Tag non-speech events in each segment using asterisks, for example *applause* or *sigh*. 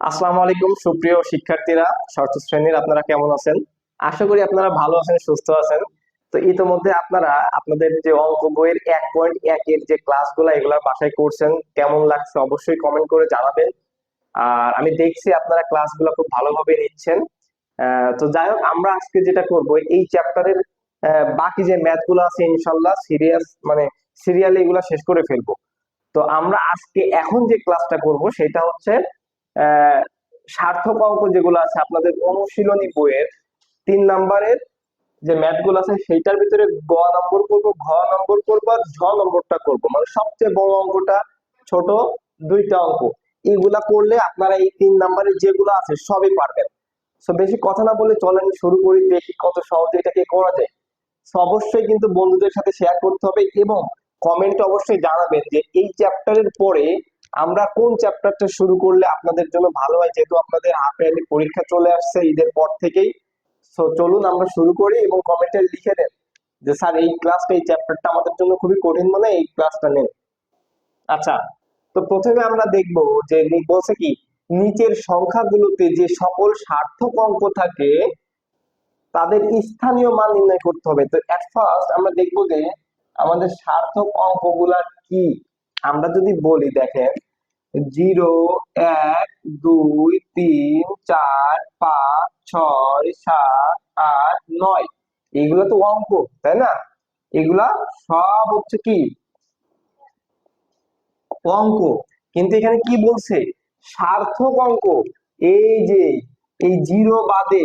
আসসালামু আলাইকুম, সুপ্রিয় শিক্ষার্থীরা ষষ্ঠ শ্রেণির আপনারা কেমন আছেন? আশা করি আপনারা ভালো আছেন, সুস্থ আছেন। তো ইতোমধ্যে আপনারা আপনাদের যে অঙ্ক বইয়ের এক পয়েন্ট এক এর যে ক্লাসগুলো এগুলো বাসায় করছেন, কেমন লাগছে অবশ্যই কমেন্ট করে জানাবেন। আর আমি দেখছি আপনারা ক্লাসগুলো খুব ভালোভাবে নিচ্ছেন। তো যাই হোক, আমরা আজকে যেটা করব, এই চ্যাপ্টারের বাকি যে ম্যাথগুলো আছে ইনশাল্লাহ সিরিয়াস মানে সিরিয়ালি এগুলো শেষ করে ফেলব। তো আমরা আজকে এখন যে ক্লাসটা করব, সেটা হচ্ছে সার্থক অঙ্ক যেগুলো আছে, আপনাদের অনুশীলনী বইয়ের তিন নাম্বারের যে ম্যাথগুলো আছে, সেইটার ভিতরে গ নম্বর করব, ঘ নম্বর করব আর ঝ নম্বরটা করব। মানে সবচেয়ে বড় অঙ্কটা, ছোট দুইটা অঙ্ক। এগুলা করলে আপনারা এই তিন নাম্বারে যেগুলো আছে, সবই পারবেন। সো বেশি কথা না বলে চলেন, শুরু করি, দেখি কত সহজে এটাকে করা যায়। তো অবশ্যই কিন্তু বন্ধুদের সাথে শেয়ার করতে হবে এবং কমেন্টে অবশ্যই জানাবেন যে এই চ্যাপ্টারের পরে আমরা কোন চ্যাপ্টারটা শুরু করলে আপনাদের জন্য ভালো হয়? যেহেতু আপনাদের হাফ ইয়ারলি পরীক্ষা চলে আসছে ঈদের পর থেকেই। তো চলুন আমরা শুরু করি এবং কমেন্টে লিখে দেন যে, স্যার, এই ক্লাসটা এই চ্যাপ্টারটা আমাদের জন্য খুবই কঠিন মনে এই ক্লাসটা নেন। আচ্ছা তো প্রথমে আমরা দেখব যে বলছে কি, নিচের সংখ্যাগুলোতে যে সকল সার্থক অঙ্ক থাকে, তাদের স্থানীয় মান নির্ণয় করতে হবে। তো এট ফার্স্ট আমরা দেখব যে, আমাদের সার্থক অঙ্কগুলা কি? আমরা যদি বলি দেখেন, জিরো, এক, দুই, তিন, চার, পাঁচ, ছয়, সাত, আট, নয়। এগুলো তো অঙ্ক, তাই না? এগুলা সব হচ্ছে কি? অঙ্ক। কিন্তু এখানে কি বলছে? সার্থক অঙ্ক। এই যে, এই জিরো বাদে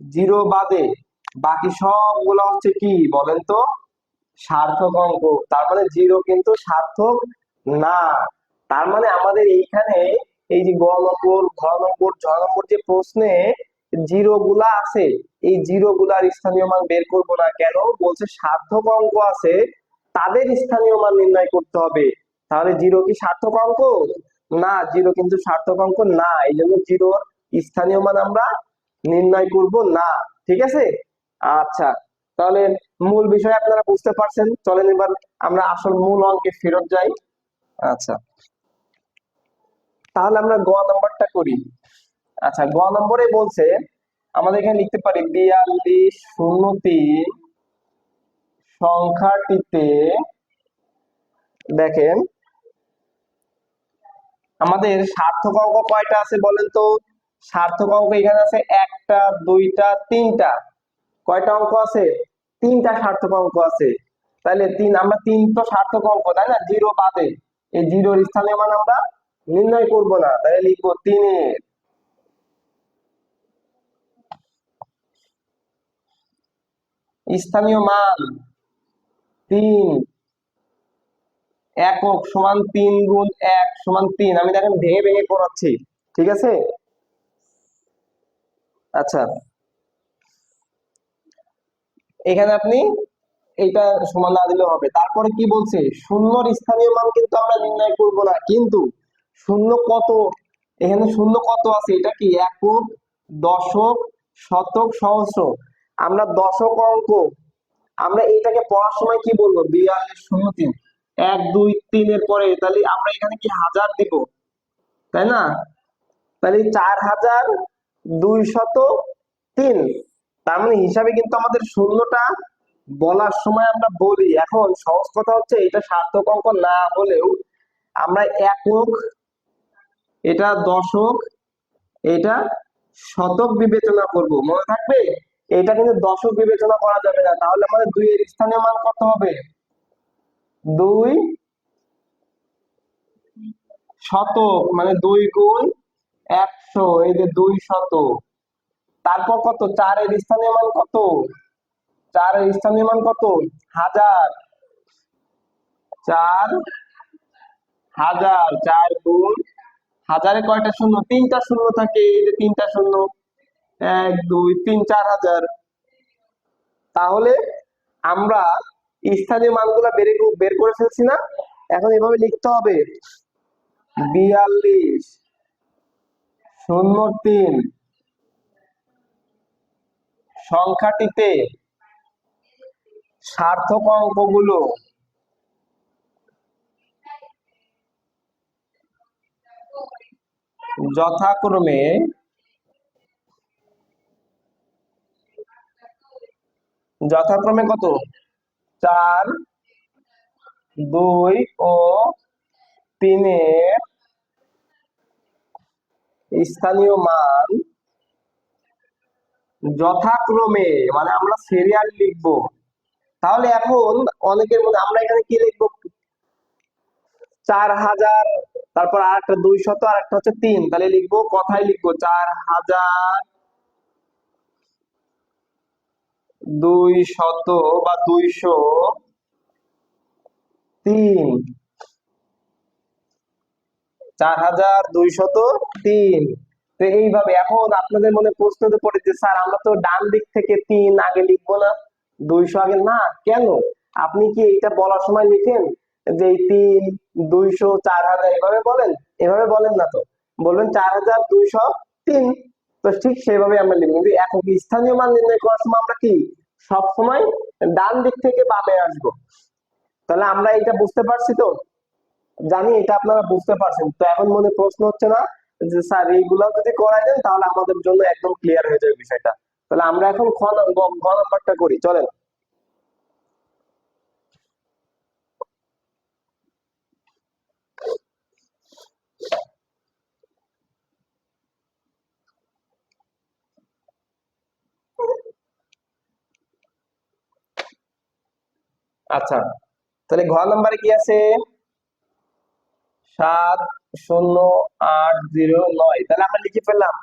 জিরো বাদে বাকি সবগুলো হচ্ছে কি বলেন তো? সার্থক অঙ্ক। তার মানে জিরো কিন্তু সার্থক না। তার মানে আমাদের এইখানে এই যে গ নম্বর, ঘ নম্বর, ঝ নম্বর যে প্রশ্নে জিরো গুলা আছে, এই জিরো গুলার স্থানীয় মান বের করব না কেন? বলছে সার্থক অঙ্ক আছে, তাদের স্থানীয় মান নির্ণয় করতে হবে। তাহলে জিরো কি সার্থক অঙ্ক? না জিরো কিন্তু সার্থক অঙ্ক না। এই জন্য জিরোর স্থানীয় মান আমরা নির্ণয় করব না। ঠিক আছে? আচ্ছা তাহলে মূল বিষয় আপনারা বুঝতে পারছেন। চলেন এবার আমরা আসল মূল অঙ্কে ফেরত যাই। আচ্ছা। তাহলে আমরা গ নম্বরটা করি। আচ্ছা গ নম্বরে বলছে, আমাদের এখানে লিখতে পারি, বিয়াল্লিশ শূন্য তিন সংখ্যাটিতে দেখেন, আমাদের সার্থক অঙ্ক কয়টা আছে বলেন তো? সার্থক অঙ্ক এখানে আছে একটা, দুইটা, তিনটা। কয়টা অঙ্ক আছে? তিনটা সার্থক অঙ্ক আছে। তাহলে তিন, আমরা তিন তো সার্থক অঙ্ক, তাই না? জিরো বাদে। এই জিরোর স্থানীয় মান আমরা নির্ণয় করব না তাহলে লিখব তিনের। স্থানীয় মান তিন। একক সমান তিন গুণ এক সমান তিন। আমি দেখেন ভেঙে ভেঙে পড়াচ্ছি, ঠিক আছে? আচ্ছা এখানে আপনি এটা সমান না দিলে হবে। তারপরে কি বলছে? শূন্যর স্থানীয় মান কিন্তু আমরা নির্ণয় করব না। কিন্তু শূন্য কত? এখানে শূন্য কত আছে? এটা কি? একক, দশক, শতক, সহস্র। আমরা দশক অঙ্ক, আমরা এটাকে পড়ার সময় কি বলব? বিয়াল্লিশ শূন্য তিন। এক, দুই তিনের পরে তাহলে আমরা এখানে কি হাজার দিব? তাই না? তাহলে চার হাজার দুইশত তিন। তার মানে হিসাবে কিন্তু আমাদের শূন্যটা বলার সময় আমরা বলি। এখন সহজ কথা হচ্ছে এটা সার্থক অঙ্ক না হলেও আমরা একক এটা দশক এটা শতক বিবেচনা করব। মনে থাকবে? এটা কিন্তু দশক বিবেচনা করা যাবে না। তাহলে আমাদের দুই এর স্থানীয় মান কত হবে? দুই শতক মানে দুই গুণ একশো, এই যে দুই শত তারপর কত? চারের স্থানীয় মান কত? চারের স্থানীয় মান কত? হাজার। চার হাজার। চার গুণ হাজারে কয়টা শূন্য? তিনটা শূন্য থাকে, এই যে তিনটা শূন্য। এক, দুই, তিন, চার হাজার। তাহলে আমরা স্থানীয় মানগুলা বের বের করে ফেলছি না? এখন এভাবে লিখতে হবে। বিয়াল্লিশ, শূন্য তিন। সংখ্যাটিতে সার্থক অঙ্কগুলো যথাক্রমে যথাক্রমে কত? চার দুই ও তিনের স্থানীয় মান যথাক্রমে মানে আমরা সিরিয়াল লিখব। তাহলে এখন অনেকের মধ্যে আমরা এখানে কি লিখব? চার হাজার, তারপর আর একটা দুই শত আর একটা হচ্ছে তিন। তাহলে লিখব কথাই লিখব, চার হাজার দুই শত বা দুইশো তিন। চার হাজার দুইশত তিন। তো এইভাবে এখন আপনাদের মনে প্রশ্ন তো পড়ে যে, স্যার, আমরা তো ডান দিক থেকে তিন আগে লিখব না, দুইশো আগে? না, কেন? আপনি কি এইটা বলার সময় লিখেন? যে তিন, দুইশো, চার হাজার, এভাবে বলেন? এভাবে বলেন না তো। বলবেন চার হাজার, দুইশো, তিন। তো ঠিক সেভাবে আমরা লিখব। কিন্তু এখন স্থানীয় মান নির্ণয় করার সময় আমরা কি সবসময় ডান দিক থেকে বামে আসব? তাহলে আমরা এটা বুঝতে পারছি তো? জানি এটা আপনারা বুঝতে পারছেন। তো এখন মনে প্রশ্ন হচ্ছে না? যে, স্যার, এইগুলা যদি করাই দেন, তাহলে আমাদের জন্য একদম ক্লিয়ার হয়ে যাবে বিষয়টা। তাহলে আমরা এখন খ নাম্বারটা করি, চলেন। আচ্ছা তাহলে ঘ নাম্বারে কি আছে? সাত শূন্য আট জিরো নয়। তাহলে আমরা লিখে ফেললাম,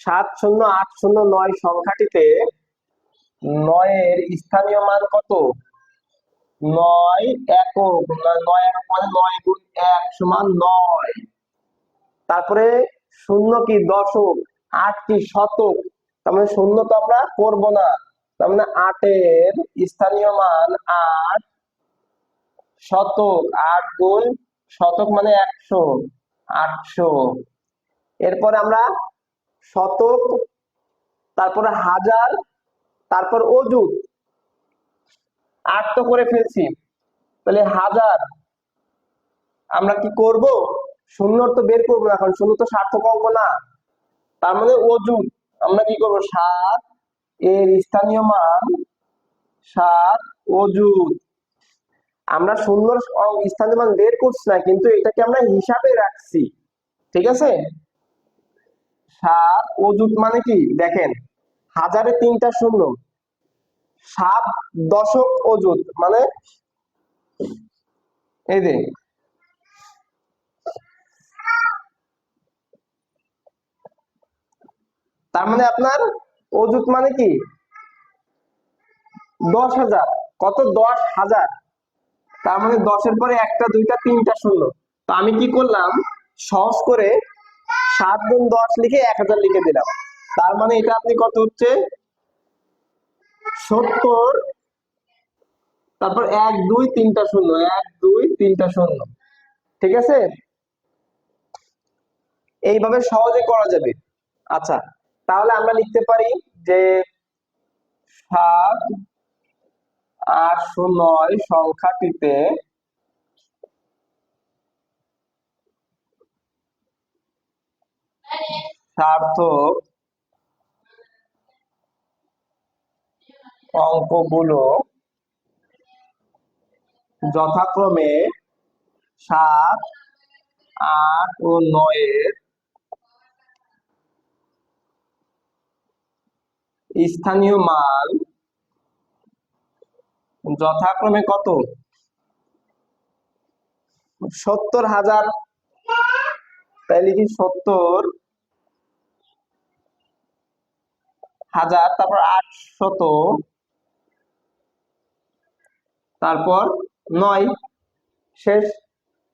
সাত শূন্য আট শূন্য নয় সংখ্যাটিতে নয়ের স্থানীয় মান কত? নয় একক নয় একক মানে নয় গুণ এক সমান নয়। তারপরে শূন্য কি দশক? আট কি শতক? তার মানে শূন্য তো আমরা করব না। তার মানে আটের স্থানীয় মান আট শতক, আট গুণ শতক মানে একশো। আটশো। এরপরে আমরা শতক, তারপরে হাজার, তারপর অযুত। আট করে ফেলছি। তাহলে হাজার। আমরা কি করব? শূন্যর তো বের করব না কারণ শূন্য তো সার্থক অঙ্ক না। তার মানে অযুত। আমরা কি করব? সাত। এর স্থানীয় মান সাত অযুত। আমরা শূন্যর অং- স্থানীয় মান বের করছি না, কিন্তু এটাকে আমরা হিসাবে রাখছি। ঠিক আছে? সাত অযুত মানে কি? দেখেন, হাজারে তিনটা শূন্য। সাত দশক অযুত মানে এই যে, তার মানে আপনার অযুত মানে কি? দশ হাজার। কত? দশ হাজার। তার মানে দশের পরে একটা, দুইটা, তিনটা, শূন্য। তো আমি কি করলাম? সহজ করে সাত গুণ দশ লিখে এক হাজার লিখে দিলাম। তার মানে এটা আপনি কত হচ্ছে? সত্তর। তারপর এক, দুই, তিনটা, শূন্য। এক, দুই, তিনটা, শূন্য। ঠিক আছে? এইভাবে সহজে করা যাবে। আচ্ছা তাহলে আমরা লিখতে পারি যে সাত আটশো নয় সংখ্যাটিতে সার্থক অঙ্কগুলো যথাক্রমে সাত আট ও নয়ের স্থানীয় মান যথাক্রমে কত? সত্তর হাজার। তাই লিখি সত্তর হাজার, তারপর আটশত তারপর নয়। শেষ।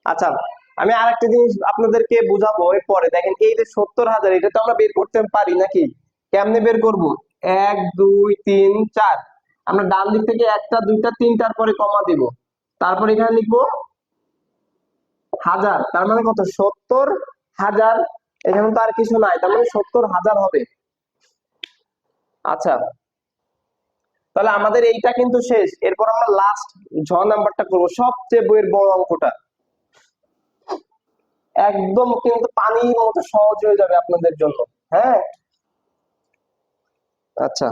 আচ্ছা আমি আরেকটা জিনিস আপনাদেরকে বুঝাবো এর পরে দেখেন, এই যে সত্তর হাজার, এটা তো আমরা বের করতে পারি নাকি? কেমনে বের করব? এক, দুই, তিন, চার। আমরা ডান দিক থেকে একটা, দুইটা, তিনটার পরে কমা দিব। তারপর এখানে লিখব হাজার, তার মানে কত? সত্তর হাজার। এখানে তো আর কিছু নাই, তার মানে সত্তর হাজার হবে। আচ্ছা তাহলে আমাদের এইটা কিন্তু শেষ। এরপর আমরা লাস্ট ঝ নাম্বারটা করব, সবচেয়ে বইয়ের বড় অঙ্কটা। একদম কিন্তু পানির মতো সহজ হয়ে যাবে আপনাদের জন্য হ্যাঁ? আচ্ছা।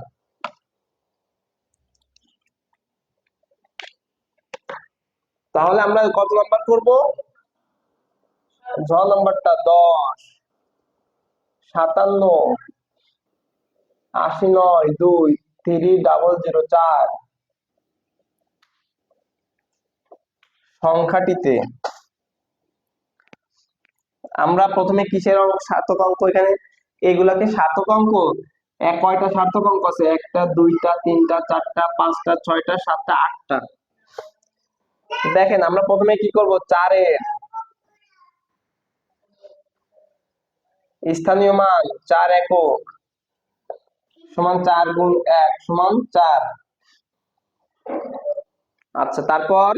তাহলে আমরা কত নাম্বার করব? জ নাম্বারটা দশ। সাতান্ন। আশি নয়, দুই থ্রি ডাবল জিরো চার। সংখ্যাটিতে আমরা প্রথমে কিসের সার্থক অঙ্ক এখানে। এগুলাকে সার্থক অঙ্ক? এক, কয়টা সার্থক অঙ্ক আছে? একটা, দুইটা, তিনটা, চারটা, পাঁচটা, ছয়টা, সাতটা, আটটা। দেখেন, আমরা প্রথমে কি করব? চারের স্থানীয় মান চার একক সমান চার গুণ এক সমান চার। আচ্ছা তারপর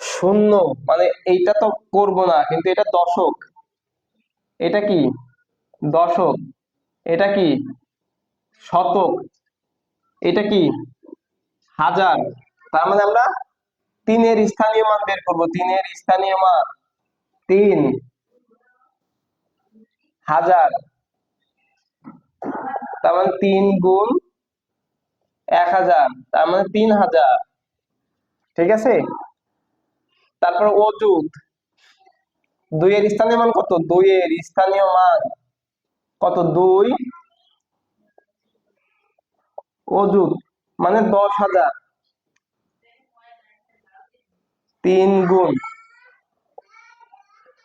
শূন্য মানে এইটা তো করব না, কিন্তু এটা দশক। এটা কি? দশক। এটা কি? শতক। এটা কি? হাজার। তার মানে আমরা তিনের স্থানীয় মান বের করব। তিনের স্থানীয় মান তিন। হাজার। তার মানে তিন গুণ এক হাজার। তার মানে তিন হাজার। ঠিক আছে? তারপর অযুত। দুইয়ের স্থানীয় মান কত? দুইয়ের স্থানীয় মান কত? দুই। অযুত। মানে দশ হাজার। তিন গুণ।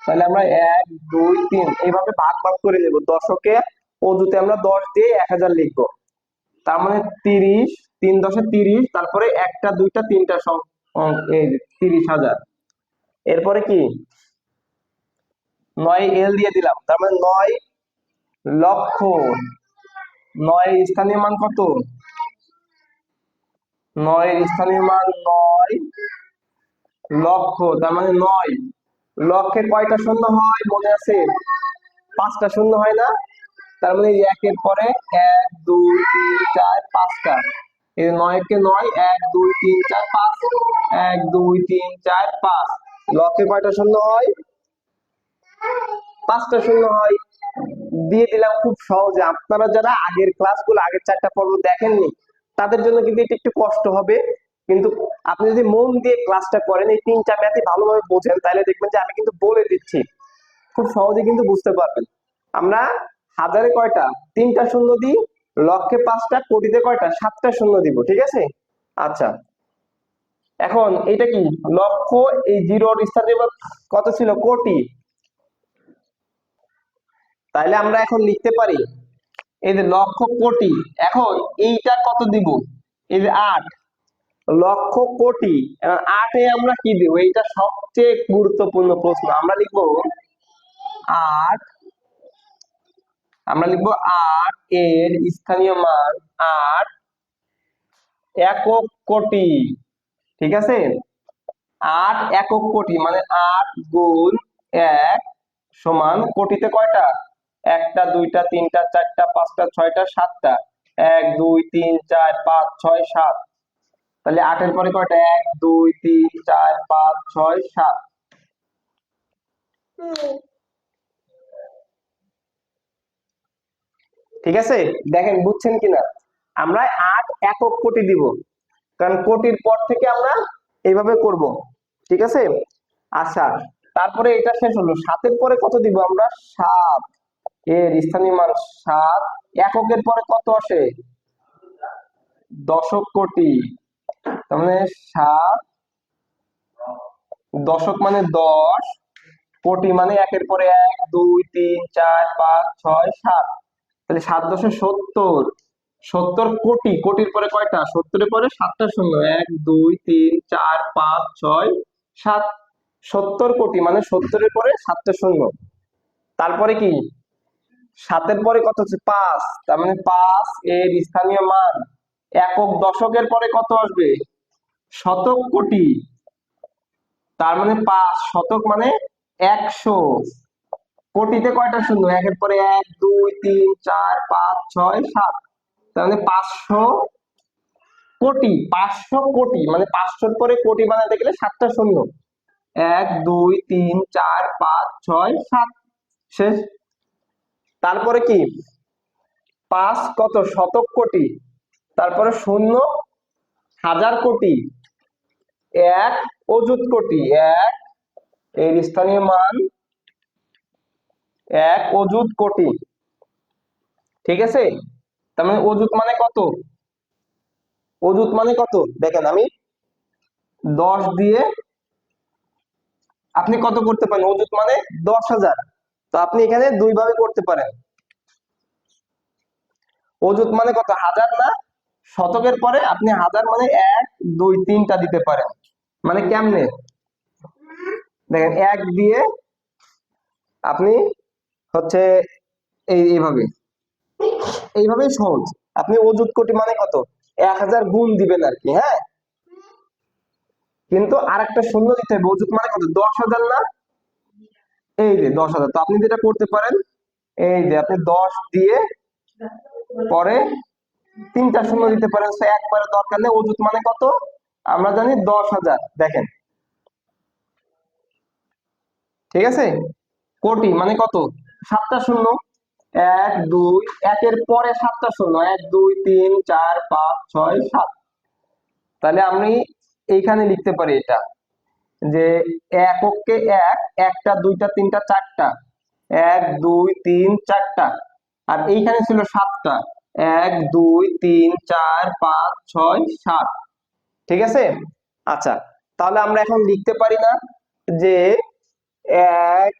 তাহলে আমরা এক, দুই, তিন, এইভাবে ভাগ ভাগ করে নেব। দশকে অজুতে আমরা দশ দিয়ে এক হাজার লিখব। তার মানে তিরিশ, তিন দশে তিরিশ, তারপরে একটা, দুইটা, তিনটা তিরিশ হাজার। এরপরে কি? নয় এল দিয়ে দিলাম। তার মানে নয় লক্ষ। নয় স্থানীয় মান কত? নয় স্থানীয় মান নয়। লক্ষ, তার মানে নয়। লক্ষে কয়টা শূন্য হয় মনে আছে? পাঁচটা শূন্য হয় না? তার মানে একের পরে এক, দুই, তিন, চার, পাঁচটা। এই নয়কে নয়, এক, দুই, তিন, চার, পাঁচ। এক, দুই, তিন, চার, পাঁচ। লক্ষে কয়টা শূন্য হয়? পাঁচটা শূন্য হয়। দিয়ে দিলাম খুব সহজে। আপনারা যারা আগের ক্লাসগুলো আগের চারটা পর্ব দেখেননি তাদের জন্য কিন্তু এটা একটু কষ্ট হবে। কিন্তু আপনি যদি মন দিয়ে ক্লাসটা করেন, এই তিনটা ম্যাথই ভালোভাবে বোঝেন, তাহলে দেখবেন যে আমি কিন্তু বলে দিচ্ছি। খুব সহজে কিন্তু বুঝতে পারবেন। আমরা হাজারে কয়টা? তিনটা শূন্য দিই লক্ষে পাঁচটা, কোটিতে কয়টা? সাতটা শূন্য দিব, ঠিক আছে? আচ্ছা। এখন এটা কি? লক্ষ এই স্থানে কত ছিল? কোটি। তাহলে আমরা এখন লিখতে পারি এই যে লক্ষ কোটি, এখন এইটা কত দিব? এই যে আট। লক্ষ কোটি আটে আমরা কি দিব? এইটা সবচেয়ে গুরুত্বপূর্ণ প্রশ্ন। আমরা লিখব আট, আমরা লিখব আট, এর স্থানীয় মান আট একক কোটি। ঠিক আছে? আট একক কোটি মানে আট গুণ এক সমান কোটিতে কয়টা? একটা, দুইটা, তিনটা, চারটা, পাঁচটা, ছয়টা, সাতটা। এক, দুই, তিন, চার, পাঁচ, ছয়, সাত। তাহলে আটের পরে কয়টা? এক, দুই, তিন, চার, পাঁচ, ছয়, সাত। ঠিক আছে? দেখেন, বুঝছেন কিনা? আমরা আট একক কোটি দিব। কারণ কোটির পর থেকে আমরা এইভাবে করব। ঠিক আছে? আচ্ছা তারপরে এটা শেষ হলো। সাতের পরে কত দিব আমরা? সাত। এর স্থানীয় মান সাত। এককের পরে কত আসে? দশক কোটি। তার মানে সাত। দশক মানে দশ। কোটি মানে একের পরে এক, দুই, তিন, চার, পাঁচ, ছয়, সাত। তাহলে সাত দশে সত্তর। সত্তর কোটি। কোটির পরে কয়টা? সত্তরের পরে সাতটা শূন্য। এক, দুই, তিন, চার, পাঁচ, ছয়, সাত। সত্তর কোটি মানে সত্তরের পরে সাতটা শূন্য। তারপরে কি? সাতের পরে কত হচ্ছে? পাঁচ। তার মানে পাঁচ এর স্থানীয় মান একক দশকের পরে কত আসবে? শতক কোটি। তার মানে পাঁচ। শতক মানে একশো। কোটিতে কয়টা শূন্য? একের পরে এক, দুই, তিন, চার, পাঁচ, ছয়, সাত। তার মানে পাঁচশো কোটি। পাঁচশো কোটি। মানে পাঁচশোর পরে কোটি বানাতে গেলে সাতটা শূন্য। এক, দুই, তিন, চার, পাঁচ, ছয়, সাত। শেষ। তারপরে কি? পাঁচ কত? শতক কোটি। তারপরে শূন্য হাজার কোটি। এক অযুত কোটি। এক এর স্থানীয় মান এক অযুত কোটি। ঠিক আছে? তার মানে অযুত মানে কত? অযুত মানে কত? দেখেন আমি দশ দিয়ে আপনি কত করতে পারেন? অযুত মানে দশ হাজার। তো আপনি এখানে দুই ভাবে করতে পারেন। অযুত মানে কত? হাজার না? শতকের পরে আপনি হাজার মানে এক, দুই, তিনটা দিতে পারেন। মানে কেমনে? দেখেন, এক দিয়ে আপনি হচ্ছে এই, এইভাবে। এইভাবেই সহজ। আপনি অযুত কোটি মানে কত? এক হাজার গুণ দিবেন আর কি হ্যাঁ? কিন্তু আর একটা শূন্য দিতে হবে। অযুত মানে কত? দশ হাজার না? এই যে দশ হাজার। তো আপনি যেটা করতে পারেন, এই যে আপনি দশ দিয়ে পরে তিনটা শূন্য দিতে পারেন। একবারে দরকার নেই। অযুত মানে কত? আমরা জানি দশ হাজার। দেখেন। ঠিক আছে? কোটি মানে কত? সাতটা শূন্য। এক, দুই, একের পরে সাতটা শূন্য। এক, দুই, তিন, চার, পাঁচ, ছয়, সাত। তাহলে আমি এইখানে লিখতে পারি এটা। যে এককে এক, একটা, দুইটা, তিনটা, চারটা। এক, দুই, তিন, চারটা। আর এইখানে ছিল সাতটা। এক, দুই, তিন, চার, পাঁচ, ছয়, সাত। ঠিক আছে? আচ্ছা তাহলে আমরা এখন লিখতে পারি না যে এক,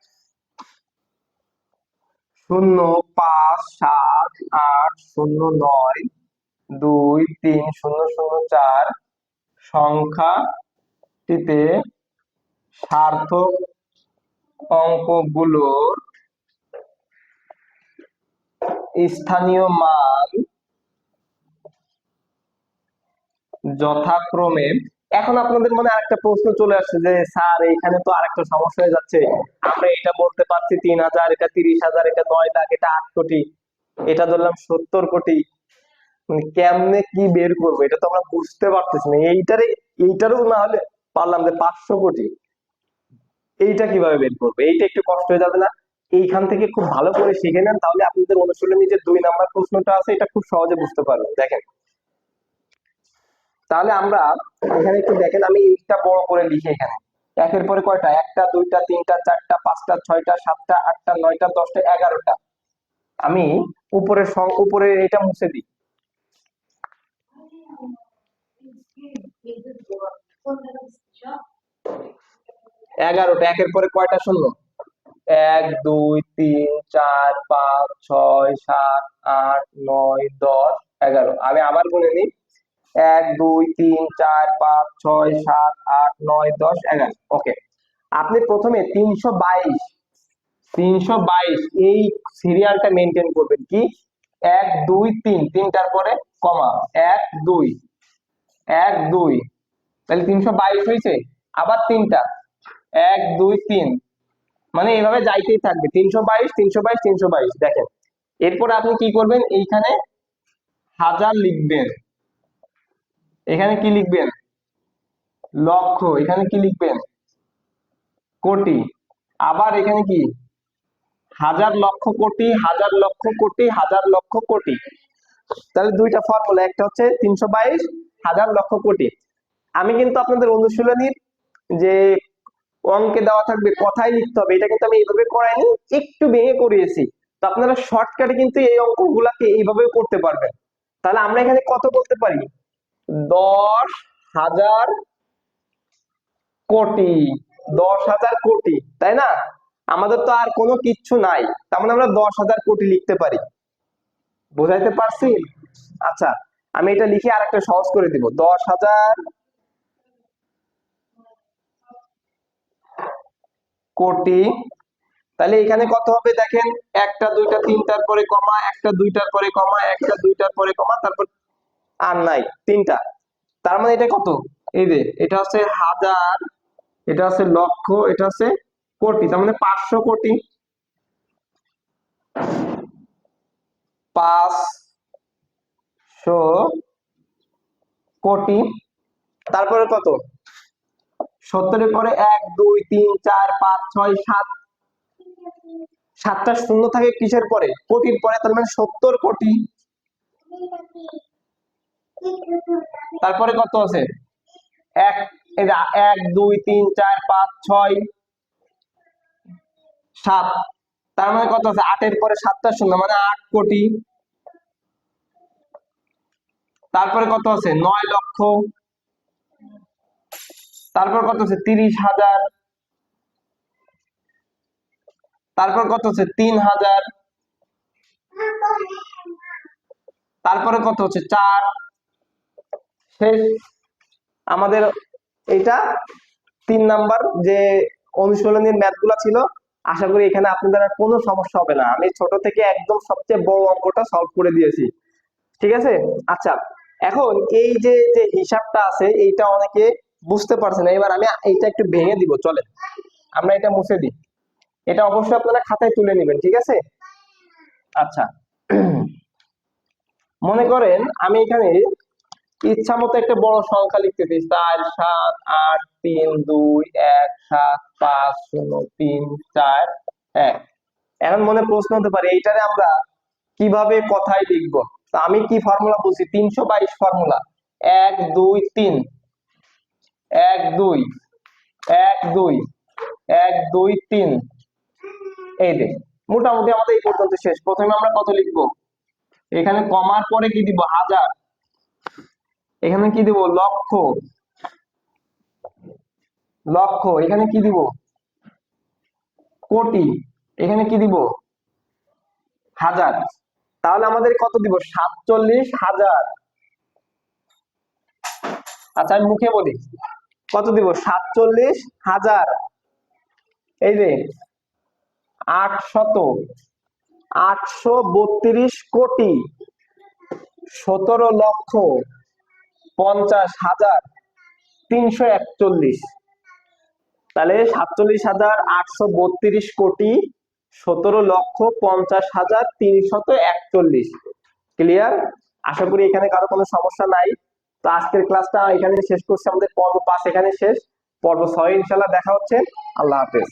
শূন্য, পাঁচ, সাত, আট, শূন্য, নয়, দুই, তিন, শূন্য শূন্য, চার সংখ্যাটিতে সার্থক অঙ্কগুলোর স্থানীয় মান যথাক্রমে এখন আপনাদের মনে আরেকটা প্রশ্ন চলে আসছে যে, স্যার, এখানে তো আরেকটা সমস্যা হয়ে যাচ্ছে। আমরা এটা বলতে পারছি তিন হাজার, এটা তিরিশ হাজার, এটা নয় লাখ, এটা আট কোটি, এটা ধরলাম সত্তর কোটি। মানে কেমনে কি বের করব? এটা তো আমরা বুঝতে পারতেছি না। এইটারে, এইটারও না হলে পারলাম যে পাঁচশো কোটি। এইটা কীভাবে বের করব? এইটা একটু কষ্ট হয়ে যাবে না? এইখান থেকে খুব ভালো করে শিখে নেন, তাহলে আপনাদের অনুশীলনী যে দুই নাম্বার প্রশ্নটা আছে, এটা খুব সহজে বুঝতে পারবেন। দেখেন। তাহলে আমরা এখানে একটু দেখেন, আমি এইটা বড় করে লিখি এখানে। একের পরে কয়টা? একটা, দুইটা, তিনটা, চারটা, পাঁচটা, ছয়টা, সাতটা, আটটা, নয়টা, দশটা, এগারোটা। আমি উপরের সং- উপরে এটা মুছে দিই। এগারোটা, একের পরে কয়টা শূন্য এক, দুই, তিন, চার, পাঁচ, ছয়, সাত, আট, নয়, দশ, এগারো। আমি আবার বলে নিই। এক, দুই, তিন, চার, পাঁচ, ছয়, সাত, আট, নয়, দশ, এগারো। ওকে আপনি প্রথমে তিনশো বাইশ তিনশো বাইশ এই সিরিয়ালটা মেনটেন করবেন কি? এক, দুই, তিন, তিনটার পরে কমা, এক, দুই এক, দুই, তাহলে তিনশো বাইশ হয়েছে। আবার তিনটা এক, দুই, তিন। মানে এইভাবে যাইতেই থাকবে। তিনশো বাইশ তিনশো বাইশ তিনশো বাইশ। দেখেন, এরপর আপনি কি করবেন? এইখানে হাজার লিখবেন। এখানে কি লিখবেন? লক্ষ এখানে কি লিখবেন? কোটি। আবার এখানে কি? হাজার লক্ষ কোটি, হাজার লক্ষ কোটি, হাজার লক্ষ কোটি। তাহলে দুইটা ফর্মুলা একটা হচ্ছে তিনশো বাইশ, হাজার লক্ষ কোটি। আমি কিন্তু আপনাদের অনুশীলনীর যে অঙ্কে দেওয়া থাকবে, কথাই লিখতে হবে। এটা কিন্তু আমি এইভাবে করাইনি, একটু ভেঙে করিয়েছি। তো আপনারা শর্টকাটে কিন্তু এই অঙ্কগুলাকে এইভাবে করতে পারবেন। তাহলে আমরা এখানে কত বলতে পারি? দশ হাজার কোটি। দশ হাজার কোটি, তাই না? আমাদের তো আর কোনো কিচ্ছু নাই। তার মানে আমরা দশ হাজার কোটি লিখতে পারি। বোঝাইতে পারছি আচ্ছা আমি এটা লিখে আর একটা সহজ করে দিব। দশ হাজার কোটি। তাহলে এখানে কত হবে দেখেন? একটা, দুইটা, তিনটার পরে কমা, একটা, দুইটার পরে কমা, একটা, দুইটার পরে কমা, তারপর আর নাই, তিনটা। তার মানে এটা কত? এই যে, এটা হচ্ছে হাজার, এটা হচ্ছে লক্ষ, এটা হচ্ছে কোটি, তার মানে পাঁচশো কোটি। পাঁচশো কোটি। তারপরে কত? সত্তরের পরে এক, দুই, তিন, চার, পাঁচ, ছয়, সাত। সাতটা শূন্য থাকে কিসের পরে? কোটির পরে, তার মানে সত্তর কোটি। তারপরে কত আছে? এক এক, দুই, তিন, চার, পাঁচ, ছয়, সাত। তার মানে কত আছে? আটের পরে সাতটা শূন্য মানে আট কোটি। তারপরে কত আছে? নয় লক্ষ। তারপর কত আছে তিরিশ হাজার। তারপর কত আছে তিন হাজার। তারপরে কত হচ্ছে? চার। শেষ। আমাদের এটা তিন নাম্বার যে অনুশীলনীর ম্যাথগুলা ছিল, আশা করি এখানে আপনাদের আর কোনো সমস্যা হবে না। আমি ছোট থেকে একদম সবচেয়ে বড় অঙ্কটা সলভ করে দিয়েছি। ঠিক আছে? আচ্ছা এখন এই যে যে হিসাবটা আছে, এইটা অনেকে বুঝতে পারছে না এবার আমি এটা একটু ভেঙে দিব চলে আমরা এটা মুছে দিই। এটা অবশ্যই আপনারা খাতায় তুলে নেবেন, ঠিক আছে? আচ্ছা। *clears throat* মনে করেন আমি এখানে ইচ্ছা মতো একটা বড় সংখ্যা লিখতেছি চার, সাত, আট, তিন, দুই, এক, সাত, পাঁচ, শূন্য, তিন, চার, এক। এখন মনে প্রশ্ন হতে পারে, এইটারে আমরা কীভাবে কথায় লিখব? তা আমি কি ফর্মুলা বলছি? তিনশো বাইশ ফর্মুলা এক, দুই, তিন। এক, দুই এক দুই এক, দুই, তিন। এই যে, মোটামুটি আমাদের এই পর্যন্ত শেষ। প্রথমে আমরা কত লিখব? এখানে কমার পরে কি দিব? হাজার। এখানে কি দিব? লক্ষ। লক্ষ। এখানে কি দিব? কোটি। এখানে কি দিব? হাজার। তাহলে আমাদের কত দিব? সাতচল্লিশ হাজার। আচ্ছা আমি মুখে বলি। কত দিব? সাতচল্লিশ হাজার। এই যে, আটশত, আটশো বত্রিশ কোটি, সতেরো লক্ষ পঞ্চাশ হাজার তিনশো একচল্লিশ। তাহলে সাতচল্লিশ হাজার আটশো বত্রিশ কোটি, সতেরো লক্ষ পঞ্চাশ হাজার তিনশত একচল্লিশ। ক্লিয়ার আশা করি এখানে কারও কোনো সমস্যা নাই। তো আজকের ক্লাসটা এখানে শেষ করছি। আমাদের পর্ব পাঁচ এখানে শেষ। পর্ব ছয় ইনশাল্লাহ দেখা হচ্ছে। আল্লাহ হাফেজ।